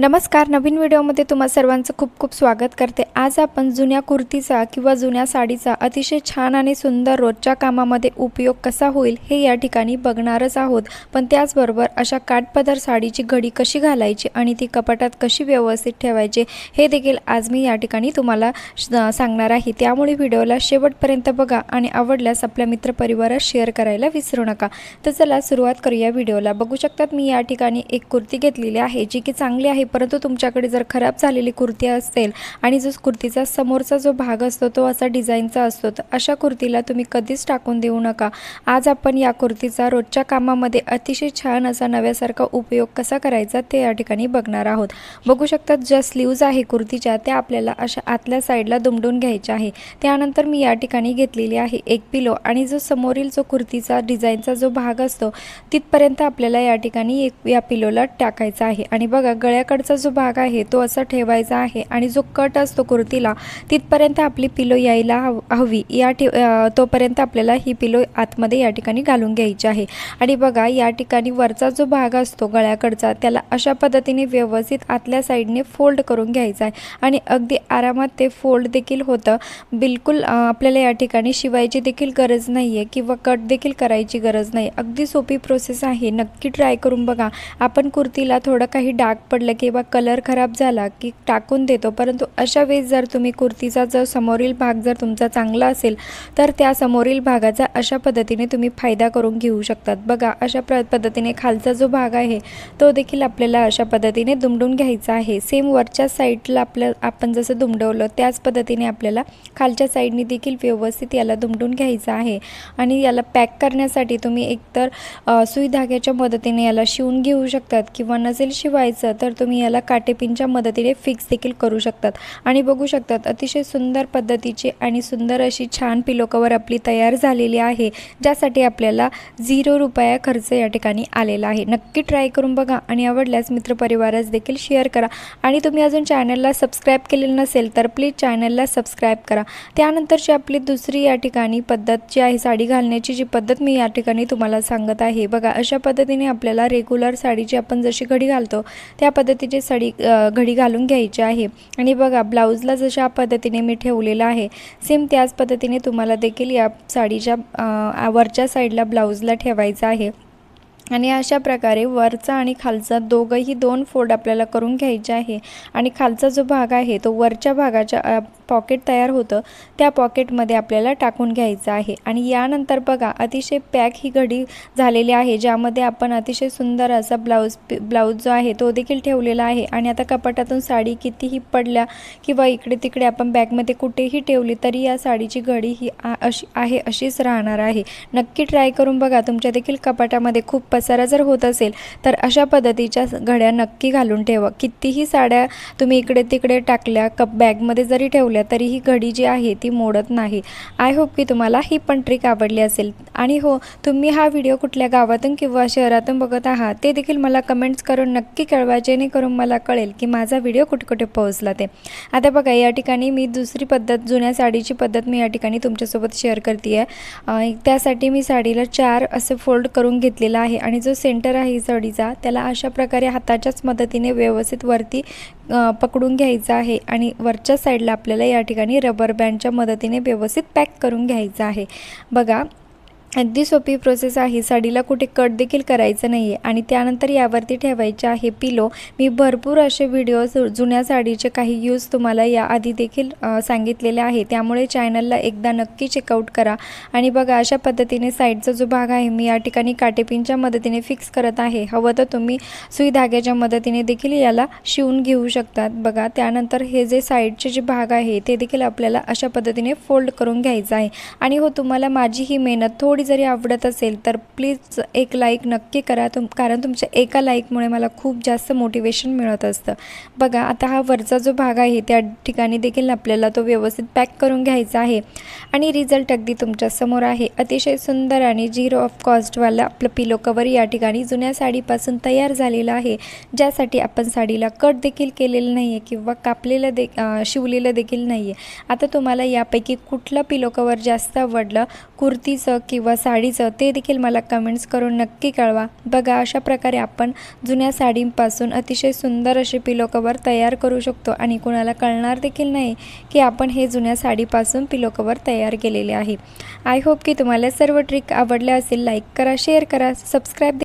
नमस्कार नवीन व्हिडिओमध्ये तुम्हा सर्वांचं खूप खूप स्वागत करते. आज आपण जुन्या कुर्तीचा किंवा जुन्या साडीचा अतिशय छान आणि सुंदर रोजच्या कामामध्ये उपयोग कसा होईल हे या ठिकाणी बघणारच आहोत. पण त्याचबरोबर अशा काठपदर साडीची घडी कशी घालायची आणि ती कपाटात कशी व्यवस्थित ठेवायची हे देखील आज मी या ठिकाणी तुम्हाला श- सांगणार आहे. त्यामुळे व्हिडिओला शेवटपर्यंत बघा आणि आवडल्यास आपल्या मित्रपरिवारात शेअर करायला विसरू नका. तर चला सुरुवात करूया व्हिडिओला. बघू शकतात मी या ठिकाणी एक कुर्ती घेतलेली आहे जी की चांगली आहे. परंतु तुमच्याकडे जर खराब झालेली कुर्ती असेल आणि जो कुर्तीचा समोरचा जो भाग असतो तो असा डिझाईनचा असतो तर अशा कुर्तीला तुम्ही कधीच टाकून देऊ नका. आज आपण या कुर्तीचा रोजच्या कामामध्ये अतिशय छान असा नव्यासारखा उपयोग कसा करायचा ते या ठिकाणी बघणार आहोत. बघू शकतात ज्या स्लीव्ज आहे कुर्तीच्या त्या आपल्याला अशा आतल्या साईडला दुमडून घ्यायच्या आहे. त्यानंतर मी या ठिकाणी घेतलेली आहे एक पिलो आणि जो समोरील जो कुर्तीचा डिझाईनचा जो भाग असतो तिथपर्यंत आपल्याला या ठिकाणी एक या पिलोला टाकायचा आहे. आणि बघा गळ्या पलीकडचा जो भाग आहे तो असा ठेवायचा आहे आणि जो कट असतो कुर्तीला तिथपर्यंत आपली पिलो यायला हव हवी. या ठे तोपर्यंत आपल्याला ही पिलो आतमध्ये या ठिकाणी घालून घ्यायची आहे. आणि बघा या ठिकाणी वरचा जो भाग असतो गळ्याकडचा त्याला अशा पद्धतीने व्यवस्थित आतल्या साईडने फोल्ड करून घ्यायचा आहे. आणि अगदी आरामात ते फोल्ड देखील होतं. बिलकुल आपल्याला या ठिकाणी शिवायची देखील गरज नाही आहे किंवा कट देखील करायची गरज नाही. अगदी सोपी प्रोसेस आहे. नक्की ट्राय करून बघा. आपण कुर्तीला थोडं काही डाग पडलं किंवा कलर खराब झाला की टाकून देतो. परंतु अशा वेळेस जर तुम्ही कुर्तीचा जर समोरील भाग जर तुमचा चांगला असेल तर त्या समोरील भागाचा अशा पद्धतीने तुम्ही फायदा करून घेऊ शकतात. बघा अशा प्र पद्धतीने खालचा जो भाग आहे तो देखील आपल्याला अशा पद्धतीने दुमडून घ्यायचा आहे. सेम वरच्या साईडला आपलं आपण जसं दुमडवलं त्याच पद्धतीने आपल्याला खालच्या साईडने देखील व्यवस्थित याला दुमडून घ्यायचं आहे. आणि याला पॅक करण्यासाठी तुम्ही एकतर सुई धाग्याच्या मदतीने याला शिवून घेऊ शकतात किंवा नसेल शिवायचं तर तुम्ही याला काटेपिनच्या मदतीने फिक्स देखील करू शकतात. आणि बघू शकतात अतिशय सुंदर पद्धतीची आणि सुंदर अशी छान पिलो कवर आपली तयार झालेली आहे ज्यासाठी आपल्याला झिरो रुपया खर्च या ठिकाणी आलेला आहे. नक्की ट्राय करून बघा आणि आवडल्यास मित्रपरिवारास देखील शेअर करा. आणि तुम्ही अजून चॅनलला सबस्क्राईब केलेलं नसेल तर प्लीज चॅनलला सबस्क्राईब करा. त्यानंतरची आपली दुसरी या ठिकाणी पद्धत जी आहे साडी घालण्याची जी पद्धत मी या ठिकाणी तुम्हाला सांगत आहे. बघा अशा पद्धतीने आपल्याला रेग्युलर साडीची आपण जशी घडी घालतो त्या पद्धती पद्धतीची साडी घडी घालून घ्यायची आहे. आणि बघा ब्लाऊजला जशा पद्धतीने मी ठेवलेलं आहे सेम त्याच पद्धतीने तुम्हाला देखील या साडीच्या वरच्या साईडला ब्लाऊजला ठेवायचं आहे. आणि अशा प्रकारे वरचा आणि खालचा दोघंही दोन फोल्ड आपल्याला करून घ्यायचे आहे. आणि खालचा जो भाग आहे तो वरच्या भागाच्या पॉकेट तयार होतं त्या पॉकेटमध्ये आपल्याला टाकून घ्यायचं आहे. आणि यानंतर बघा अतिशय पॅक ही घडी झालेली आहे ज्यामध्ये आपण अतिशय सुंदर असा ब्लाऊज ब्लाऊज जो आहे तो देखील ठेवलेला आहे. आणि आता कपाटातून साडी कितीही पडल्या किंवा इकडे तिकडे आपण बॅगमध्ये कुठेही ठेवली तरी या साडीची घडी ही आ- अशी आहे अशीच राहणार आहे. नक्की ट्राय करून बघा तुमच्या देखील कपाटामध्ये खूप पसारा जर होत असेल तर अशा पद्धतीच्या घड्या नक्की घालून ठेवा. कितीही साड्या तुम्ही इकडे तिकडे टाकल्या कप बॅगमध्ये जरी ठेवल्या तरी ही घडी जी आहे ती मोडत नाही. आय होप की तुम्हाला ही पण ट्रिक आवडली असेल. आणि हो तुम्ही हा व्हिडिओ कुठल्या गावातून किंवा शहरातून बघत आहात ते देखील मला कमेंट्स करून नक्की कळवा जेणेकरून मला कळेल की माझा व्हिडिओ कुठे कुठे पोहोचला ते. आता बघा या ठिकाणी मी दुसरी पद्धत जुन्या साडीची पद्धत मी या ठिकाणी तुमच्यासोबत शेअर करते आहे त्यासाठी मी साडीला चार असे फोल्ड करून घेतलेलं आहे आणि जो सेंटर आहे जडीचा त्याला अशा प्रकारे हाताच्याच मदतीने व्यवस्थित वरती पकडून घ्यायचा आहे आणि वरच्या साईडला आपल्याला या ठिकाणी रबर बँडच्या मदतीने व्यवस्थित पॅक करून घ्यायचं आहे. बघा अगदी सोपी प्रोसेस आहे. साडीला कुठे कट देखील करायचं नाही आहे आणि त्यानंतर यावरती ठेवायचे आहे पिलो मी भरपूर असे व्हिडिओज जुन्या साडीचे काही यूज तुम्हाला याआधी देखील सांगितलेले आहे. त्यामुळे चॅनलला एकदा नक्की चेकआउट करा. आणि बघा अशा पद्धतीने साईडचा जो भाग आहे मी या ठिकाणी काटेपिनच्या मदतीने फिक्स करत आहे. हवं तर तुम्ही सुई धाग्याच्या मदतीने देखील याला शिवून घेऊ शकतात. बघा त्यानंतर हे जे साईडचे जे भाग आहे ते देखील आपल्याला अशा पद्धतीने फोल्ड करून घ्यायचं आहे. आणि हो तुम्हाला माझी ही मेहनत थोडी जरी आवडत असेल तर प्लीज एक लाईक नक्की करा. तुम कारण तुमच्या एका लाईकमुळे मला खूप जास्त मोटिवेशन मिळत असतं. बघा आता हा वरचा जो भाग आहे त्या ठिकाणी देखील आपल्याला तो व्यवस्थित पॅक करून घ्यायचा आहे. आणि रिझल्ट अगदी तुमच्यासमोर आहे. अतिशय सुंदर आणि झिरो ऑफ कॉस्टवाला आपलं पिलो कवर या ठिकाणी जुन्या साडीपासून तयार झालेलं आहे. ज्यासाठी आपण साडीला कट देखील केलेलं नाही आहे किंवा कापलेलं दे शिवलेलं देखील नाही आहे आता तुम्हाला यापैकी कुठलं पिलो कवर जास्त आवडलं? कुर्तीचं किंवा किंवा साडीचं ते देखील मला कमेंट्स करून नक्की कळवा. बघा अशा प्रकारे आपण जुन्या साडींपासून अतिशय सुंदर असे पिलो कवर तयार करू शकतो आणि कुणाला कळणार देखील नाही की आपण हे जुन्या साडीपासून पिलो कवर तयार केलेले आहे. आय होप की तुम्हाला सर्व ट्रिक आवडल्या असेल लाईक करा शेअर करा सबस्क्राईब